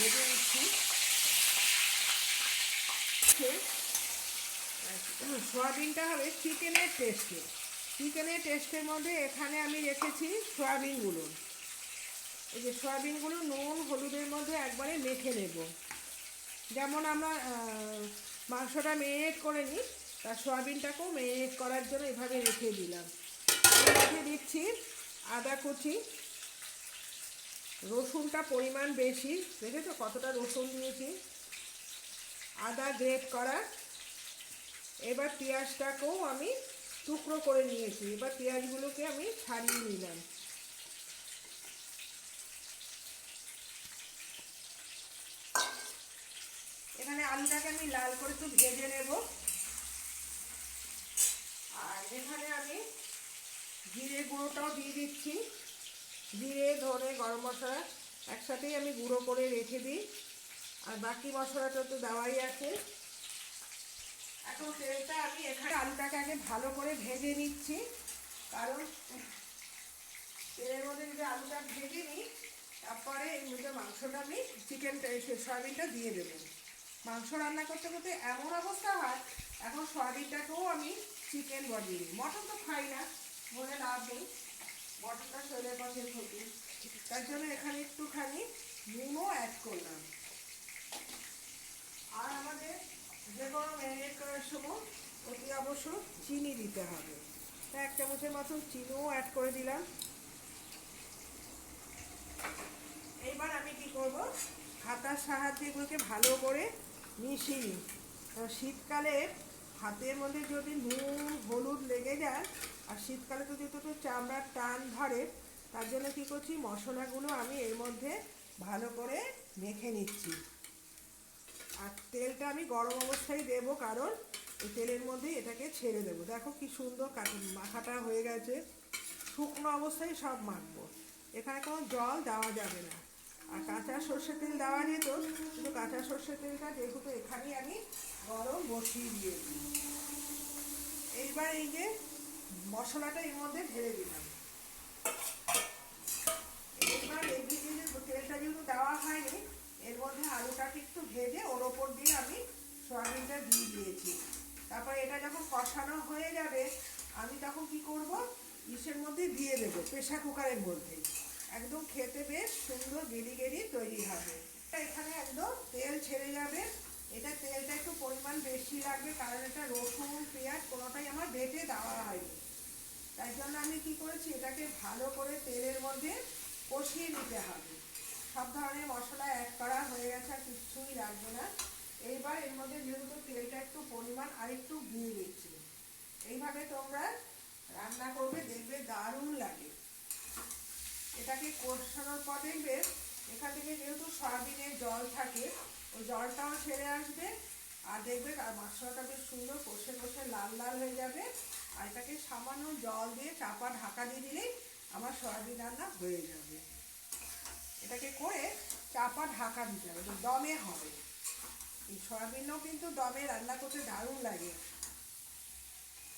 ভেজে নিচ্ছি। সোয়াবিনটা হবে চিকেনের টেস্টে চিকেনের টেস্টের মধ্যে এখানে আমি রেখেছি সোয়াবিনগুলো। এই যে সয়াবিনগুলো নুন হলুদের মধ্যে একবারে মেখে নেব। যেমন আমরা মাংসটা মেরিনেট করে নিই তার সয়াবিনটাকেও মেরিনেট করার জন্য এভাবে রেখে দিলাম। মধ্যে দিচ্ছি আদা কুচি। রসুনটা পরিমাণ বেশি। দেখেছ কতটা রসুন দিয়েছি? আদা গ্রেট করা। এবার পেঁয়াজটাকেও আমি টুকরো করে নিয়েছি। এবার পেঁয়াজগুলোকে আমি ছাড়িয়ে নিলাম। এখানে আলুটাকে আমি লাল করে একটু ভেজে নেব। আর এখানে আমি জিরে গুঁড়োটাও দিয়ে দিচ্ছি। জিরে ধরে গরম মশলা একসাথেই আমি গুঁড়ো করে রেখে দিই। আর বাকি মশলাটা তো দেওয়াই আছে। এখন তেলটা আমি এখানে আলুটাকে আগে ভালো করে ভেজে নিচ্ছি। কারণ তেলের মধ্যে যদি আলুটা ভেজে নিই, তারপরে এর মধ্যে মাংসটা আমি চিকেনটা সয়াবিনটা দিয়ে দেবো। মাংস রান্না করতে করতে এমন অবস্থা হয়, এখন সয়াবিনটাকেও আমি চিকেন বানিয়ে দিই। মটন তো খাই না, বলে লাভ নেই। মটনটা শরীরের পক্ষে ক্ষতি তার জন্য এখানে একটুখানি নুনও অ্যাড করলাম। আর আমাদের যে কোনো ম্যারিনেট করার সময় অতি অবশ্য চিনি দিতে হবে। তা এক চামচের মতো চিনিও অ্যাড করে দিলাম। এইবার আমি কি করব? হাতার সাহায্যে এগুলোকে ভালো করে মিশিয়ে নিই। শীতকালে হাতের মধ্যে যদি নুন, হলুদ লেগে যায়, আর শীতকালে তো যেহেতু চামড়ার টান ধরে, তার জন্য কী করছি, মশলাগুলো আমি এর মধ্যে ভালো করে মেখে নিচ্ছি। আর তেলটা আমি গরম অবস্থায় দেব, কারণ এই তেলের মধ্যেই এটাকে ছেড়ে দেবো। দেখো কি সুন্দর মাখাটা হয়ে গেছে। শুকনো অবস্থায় সব মাখবো। এখানে কোনো জল দেওয়া যাবে না। আর কাঁচা সর্ষের তেল দেওয়া যেত কিন্তু কাঁচা সর্ষের তেলটা যেহেতু এখানেই আমি গরম বসিয়ে দিয়ে এইবার এই যে মশলাটা এর মধ্যে ঢেলে দিলাম। এইবার এই যে তেলটা যেহেতু দেওয়া হয়নি, এর মধ্যে আলুটাকে একটু ভেজে ওর ওপর দিয়ে আমি সয়াবিনটা দিয়ে দিয়েছি। তারপর এটা যখন কষানো হয়ে যাবে, আমি তখন কি করব? ইসের মধ্যে দিয়ে দেবো প্রেশার কুকারের মধ্যে। একদম খেতে বেশ সুন্দর গেরি গেরি তৈরি হবে। এখানে একদম তেল ছেড়ে যাবে। এটা তেলটা একটু পরিমাণ বেশি লাগবে, কারণ এটা রসুন, পেঁয়াজ কোনোটাই আমার বেটে দেওয়া হয়নি। তাই জন্য আমি কি করেছি, এটাকে ভালো করে তেলের মধ্যে কষিয়ে নিতে হবে। সব ধরনের মশলা অ্যাড করা হয়ে গেছে, আর কিচ্ছুই লাগবে না। এইবার এর মধ্যে যেহেতু তেলটা একটু পরিমাণ আরেকটু দিয়ে দিচ্ছি। এইভাবে তোমরা রান্না করবে, দেখবে দারুণ লাগে। এটাকে কষানোর পর দেখবে এখান থেকে যেহেতু সয়াবিনের জল থাকে ওই জলটাও ছেড়ে আসবে। আর দেখবে আর মশলাটা বেশ সুন্দর কষে কষে লাল লাল হয়ে যাবে। আর এটাকে সামান্য জল দিয়ে চাপা ঢাকা দিয়ে দিলেই আমার সয়াবিন রান্না হয়ে যাবে। এটাকে করে চাপা ঢাকা দিতে হবে দমে হবে। এই সয়াবিনও কিন্তু দমে রান্না করতে দারুণ লাগে।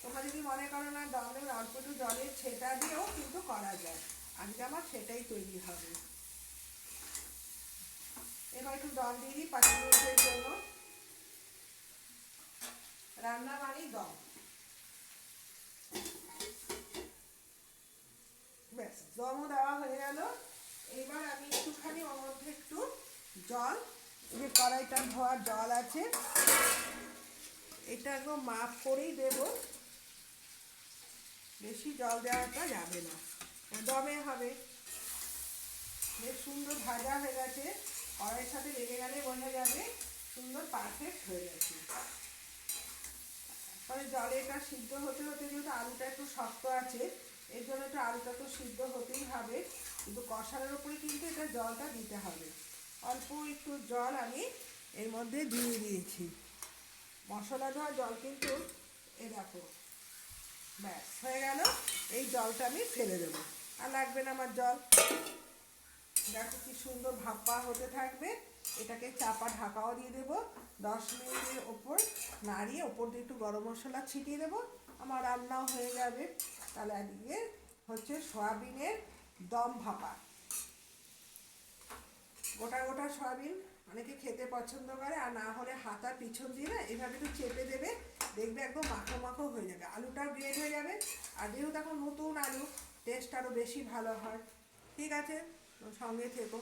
তোমরা যদি মনে করো না, দমে অল্প একটু জলের ছেটা দিয়েও কিন্তু করা যায়। আজকে আমার সেটাই তৈরি হবে। এবার একটু দম দিয়ে দিই, পাঁচ মিনিটের জন্য। রান্না মানেই দম ব্যাস দমও দেওয়া হয়ে গেল। এবার আমি একটুখানি ওর মধ্যে একটু জল যে কড়াইটা ধোয়ার জল আছে এটা একদম মাপ করেই দেব। বেশি জল দেওয়াটা যাবে না। দমে হবে। বেশ সুন্দর ভাজা হয়ে গেছে। কড়াইয়ের সাথে লেগে গেলে বোঝা যাবে সুন্দর পারফেক্ট হয়ে গেছে। তাহলে জলে এটা সিদ্ধ হতে হতে যেহেতু আলুটা একটু শক্ত আছে, এর জন্য একটু আলুটা তো সিদ্ধ হতেই হবে। কিন্তু কষানোর উপরে কিন্তু এটা জলটা দিতে হবে। অল্প একটু জল আমি এর মধ্যে দিয়ে দিয়েছি। মশলা দেওয়া জল কিন্তু এ দেখো। ব্যাস, হয়ে গেল। এই জলটা আমি ফেলে দেবো। আর লাগবে না আমার জল। দেখো কি সুন্দর ভাপা হতে থাকবে। এটাকে চাপা ঢাকাও দিয়ে দেবো। দশ মিনিটের ওপর নাড়িয়ে ওপর দিয়ে একটু গরম মশলা ছিটিয়ে দেবো। আমার রান্নাও হয়ে যাবে। তাহলে আজকে হচ্ছে সয়াবিনের দম ভাপা। গোটা গোটা সয়াবিন অনেকে খেতে পছন্দ করে, আর না হলে হাতার পিছন দিয়ে না এভাবে একটু চেপে দেবে। দেখবে একদম মাখো মাখো হয়ে যাবে। আলুটাও গ্রেড হয়ে যাবে। আর যেহেতু এখন নতুন আলু টেস্ট আরও বেশি ভালো হয়। ঠিক আছে? সঙ্গে থেকো।